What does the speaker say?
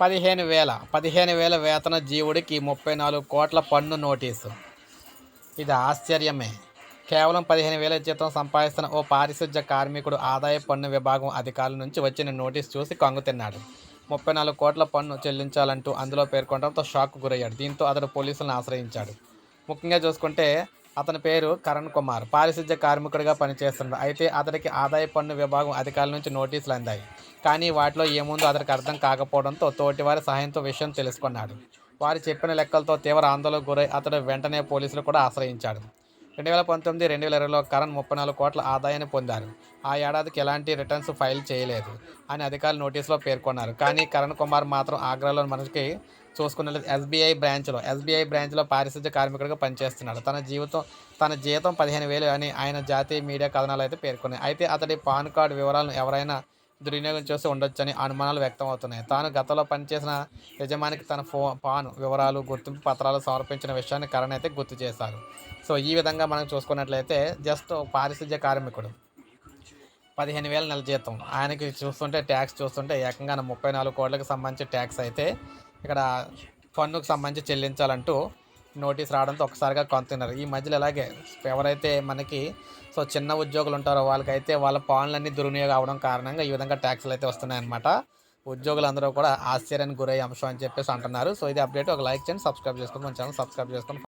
పదిహేను వేల పదిహేను వేల వేతన జీవుడికి ముప్పై నాలుగు కోట్ల పన్ను నోటీసు. ఇది ఆశ్చర్యమే. కేవలం పదిహేను వేల జీతం సంపాదిస్తున్న ఓ పారిశుధ్య కార్మికుడు ఆదాయ పన్ను విభాగం అధికారుల నుంచి వచ్చిన నోటీస్ చూసి కంగు తిన్నాడు. ముప్పై నాలుగు కోట్ల పన్ను చెల్లించాలంటూ అందులో పేర్కొనడంతో షాక్ గురయ్యాడు. దీంతో అతడు పోలీసులను ఆశ్రయించాడు. ముఖ్యంగా చూసుకుంటే అతని పేరు కరణ్ కుమార్ పారిశుధ్య కార్మికుడిగా పనిచేస్తున్నాడు. అయితే అతడికి ఆదాయ పన్ను విభాగం అధికారుల నుంచి నోటీసులు అందాయి. కానీ వాటిలో ఏముందో అతనికి అర్థం కాకపోవడంతో తోటివారి సహాయంతో విషయం తెలుసుకున్నాడు. వారు చెప్పిన లెక్కలతో తీవ్ర ఆందోళనకు గురై అతడు వెంటనే పోలీసులు కూడా ఆశ్రయించాడు. రెండు వేల పంతొమ్మిది రెండు వేల ఇరవైలో కరణ్ ముప్పై నాలుగు కోట్ల ఆదాయాన్ని పొందారు. ఆ ఏడాదికి ఎలాంటి రిటర్న్స్ ఫైల్ చేయలేదు అని అధికారులు నోటీసులో పేర్కొన్నారు. కానీ కరణ్ కుమార్ మాత్రం ఆగ్రాలో మనకి చూసుకున్నట్లయితే ఎస్బీఐ బ్రాంచ్లో ఎస్బీఐ బ్రాంచ్లో పారిశుద్ధ్య కార్మికుడిగా పనిచేస్తున్నాడు. తన జీవితం తన జీతం పదిహేను వేలు అని ఆయన జాతీయ మీడియా కథనాలు అయితే పేర్కొన్నాయి. అయితే అతడి పాన్ కార్డు వివరాలను ఎవరైనా దుర్వినియోగం చేసి ఉండొచ్చని అనుమానాలు వ్యక్తం అవుతున్నాయి తాను గతంలో పనిచేసిన యజమానికి తన ఫో పాన్ వివరాలు గుర్తింపు పత్రాలు సమర్పించిన విషయాన్ని కరణ్ అయితే గుర్తు చేశారు. సో ఈ విధంగా మనం చూసుకున్నట్లయితే జస్ట్ పారిశుధ్య కార్మికుడు. పదిహేను వేల నెల జీతం. ఆయనకి చూస్తుంటే ట్యాక్స్ చూస్తుంటే ఏకంగా ముప్పై నాలుగు కోట్లకు సంబంధించి ట్యాక్స్ అయితే ఇక్కడ పన్నుకు సంబంధించి చెల్లించాలంటూ నోటీస్ రావడంతో ఒకసారిగా కొంతున్నారు ఈ మధ్యలో ఇలాగే ఎవరైతే మనకి సో చిన్న ఉద్యోగులు ఉంటారో వాళ్ళకైతే వాళ్ళ పనులన్నీ దుర్వినియోగం అవడం కారణంగా ఈ విధంగా ట్యాక్స్లు అయితే వస్తున్నాయన్నమాట. ఉద్యోగులందరూ కూడా ఆశ్చర్యానికి గురయ్యే అంశం అని చెప్పేసి అంటున్నారు. సో ఇది అప్డేట్. ఒక లైక్ చేయండి సబ్స్క్రైబ్ చేసుకోండి మన ఛానల్ సబ్స్క్రైబ్ చేసుకోండి.